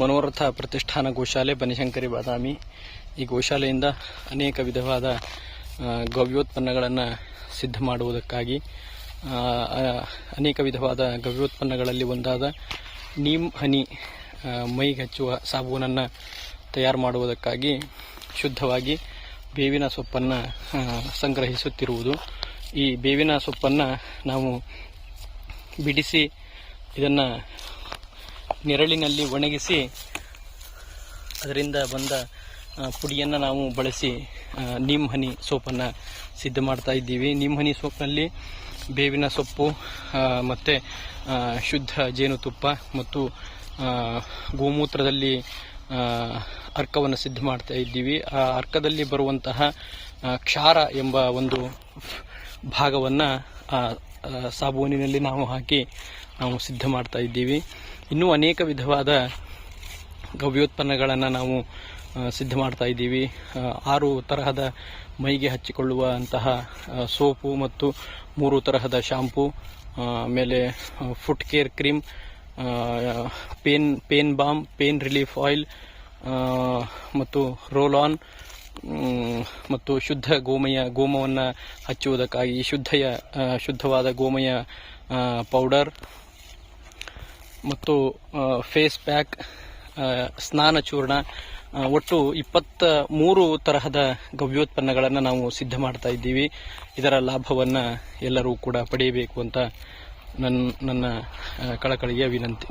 ಮನೋರಥ ಪ್ರತಿಷ್ಠಾನ ಗೋಶಾಲೆ ಬನಶಂಕರಿ ಬಾದಾಮಿ. ಈ ಗೋಶಾಲೆಯಿಂದ ಅನೇಕ ವಿಧವಾದ ಗವ್ಯೋತ್ಪನ್ನಗಳನ್ನು ಸಿದ್ಧ ಮಾಡುವುದಕ್ಕಾಗಿ ಅನೇಕ ವಿಧವಾದ ಗವ್ಯೋತ್ಪನ್ನಗಳಲ್ಲಿ ಒಂದಾದ ನೀಮ್ ಹನಿ ಮೈಗೆ ಹಚ್ಚುವ ಸಾಬೂನನ್ನು ತಯಾರು ಮಾಡುವುದಕ್ಕಾಗಿ ಶುದ್ಧವಾಗಿ ಬೇವಿನ ಸೊಪ್ಪನ್ನು ಸಂಗ್ರಹಿಸುತ್ತಿರುವುದು. ಈ ಬೇವಿನ ಸೊಪ್ಪನ್ನು ನಾವು ಬಿಡಿಸಿ ಇದನ್ನು ನೆರಳಿನಲ್ಲಿ ಒಣಗಿಸಿ ಅದರಿಂದ ಬಂದ ಪುಡಿಯನ್ನು ನಾವು ಬಳಸಿ ನಿಮ್ಮ ನೀಮ್ ಹನಿ ಸೋಪನ್ನು ಸಿದ್ಧ ಮಾಡ್ತಾ ಇದ್ದೀವಿ. ನಿಮ್ಮ ಹನಿ ಸೋಪ್ನಲ್ಲಿ ಬೇವಿನ ಸೊಪ್ಪು ಮತ್ತು ಶುದ್ಧ ಜೇನುತುಪ್ಪ ಮತ್ತು ಗೋಮೂತ್ರದಲ್ಲಿ ಅರ್ಕವನ್ನು ಸಿದ್ಧ ಮಾಡ್ತಾ ಇದ್ದೀವಿ. ಆ ಅರ್ಕದಲ್ಲಿ ಬರುವಂತಹ ಕ್ಷಾರ ಎಂಬ ಒಂದು ಭಾಗವನ್ನು ಸಾಬೂನಿನಲ್ಲಿ ನಾವು ಹಾಕಿ ನಾವು ಸಿದ್ಧ ಮಾಡ್ತಾ ಇದ್ದೀವಿ. ಇನ್ನೂ ಅನೇಕ ವಿಧವಾದ ಗವ್ಯೋತ್ಪನ್ನಗಳನ್ನು ನಾವು ಸಿದ್ಧ ಮಾಡ್ತಾ ಇದ್ದೀವಿ. ಆರು ತರಹದ ಮೈಗೆ ಹಚ್ಚಿಕೊಳ್ಳುವಂತಹ ಸೋಪು ಮತ್ತು ಮೂರು ತರಹದ ಶಾಂಪೂ ಆಮೇಲೆ foot care cream pain pain balm pain relief oil ಮತ್ತು ರೋಲ್ ಆನ್ ಮತ್ತು ಶುದ್ಧ ಗೋಮಯ, ಗೋಮವನ್ನು ಹಚ್ಚುವುದಕ್ಕಾಗಿ ಶುದ್ಧಯ ಶುದ್ಧವಾದ ಗೋಮಯ ಪೌಡರ್, ಮತ್ತು ಫೇಸ್ ಪ್ಯಾಕ್ ಸ್ನಾನ ಚೂರ್ಣ ಒಟ್ಟು ಇಪ್ಪತ್ತ ಮೂರು ತರಹದ ಗವ್ಯೋತ್ಪನ್ನಗಳನ್ನು ನಾವು ಸಿದ್ಧ ಮಾಡ್ತಾ ಇದ್ದೀವಿ. ಇದರ ಲಾಭವನ್ನು ಎಲ್ಲರೂ ಕೂಡ ಪಡೆಯಬೇಕು ಅಂತ ನನ್ನ ನನ್ನ ಕಳಕಳಿಯ ವಿನಂತಿ.